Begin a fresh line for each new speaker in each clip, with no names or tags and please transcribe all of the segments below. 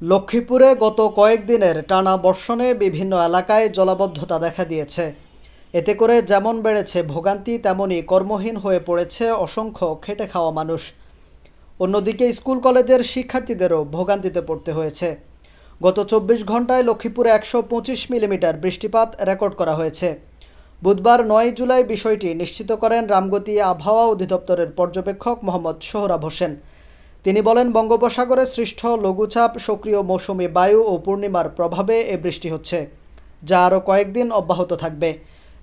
লক্ষ্মীপুরে গত কয়েকদিনের টানা বর্ষণে বিভিন্ন এলাকায় জলাবদ্ধতা দেখা দিয়েছে। এতে করে যেমন বেড়েছে ভোগান্তি, তেমনই কর্মহীন হয়ে পড়েছে অসংখ্য খেটে খাওয়া মানুষ। অন্যদিকে স্কুল কলেজের শিক্ষার্থীদেরও ভোগান্তিতে পড়তে হয়েছে। গত চব্বিশ ঘন্টায় লক্ষ্মীপুরে একশো পঁচিশ মিলিমিটার বৃষ্টিপাত রেকর্ড করা হয়েছে। বুধবার নয় জুলাই বিষয়টি নিশ্চিত করেন রামগতি আবহাওয়া অধিদপ্তরের পর্যবেক্ষক মোহাম্মদ সোহরাব হোসেন। তিনি বলেন, বঙ্গোপসাগরে সৃষ্ট লঘুচাপ, সক্রিয় মৌসুমি বায়ু ও পূর্ণিমার প্রভাবে এ বৃষ্টি হচ্ছে, যা আরও কয়েকদিন অব্যাহত থাকবে।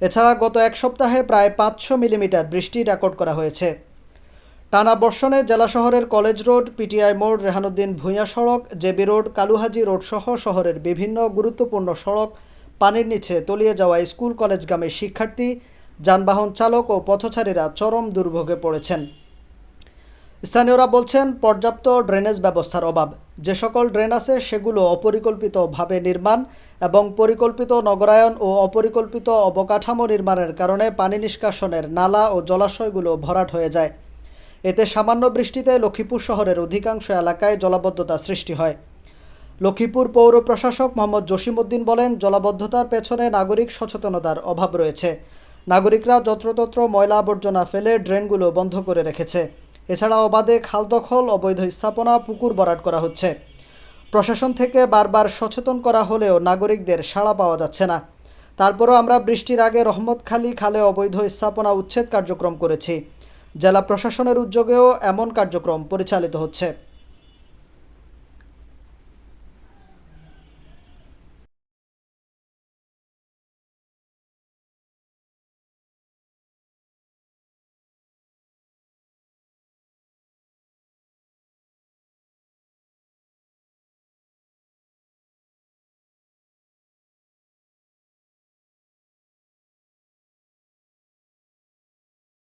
এছাড়া গত এক সপ্তাহে প্রায় পাঁচশো মিলিমিটার বৃষ্টি রেকর্ড করা হয়েছে। টানা বর্ষণে জেলা শহরের কলেজ রোড, পিটিআই মোড়, রেহানুদ্দিন ভূঁইয়া সড়ক, জেবি রোড, কালুহাজি রোড সহ শহরের বিভিন্ন গুরুত্বপূর্ণ সড়ক পানির নিচে তলিয়ে যাওয়া স্কুল, কলেজগামী শিক্ষার্থী, যানবাহন চালক ও পথচারীরা চরম দুর্ভোগে পড়েছেন। স্থানীয়রা বলছেন, পর্যাপ্ত ড্রেনেজ ব্যবস্থার অভাব। যে সকল ড্রেন আছে, সেগুলো অপরিকল্পিতভাবে নির্মাণ এবং পরিকল্পিত নগরায়ন ও অপরিকল্পিত অবকাঠামো নির্মাণের কারণে পানি নিষ্কাশনের নালা ও জলাশয়গুলো ভরাট হয়ে যায়। এতে সামান্য বৃষ্টিতে লক্ষ্মীপুর শহরের অধিকাংশ এলাকায় জলাবদ্ধতা সৃষ্টি হয়। লক্ষ্মীপুর পৌর প্রশাসক মোহাম্মদ জসিমউদ্দিন বলেন, জলাবদ্ধতার পেছনে নাগরিক সচেতনতার অভাব রয়েছে। নাগরিকরা যত্রতত্র ময়লা আবর্জনা ফেলে ড্রেনগুলো বন্ধ করে রেখেছে। এছাড়া অবাধে খাল দখল, অবৈধ স্থাপনা, পুকুর বরাট করা হচ্ছে। প্রশাসন থেকে বারবার সচেতন করা হলেও নাগরিকদের সাড়া পাওয়া যাচ্ছে না। তারপরও আমরা বৃষ্টির আগে রহমতখালী খালে অবৈধ স্থাপনা উচ্ছেদ কার্যক্রম করেছি। জেলা প্রশাসনের উদ্যোগেও এমন কার্যক্রম পরিচালিত হচ্ছে।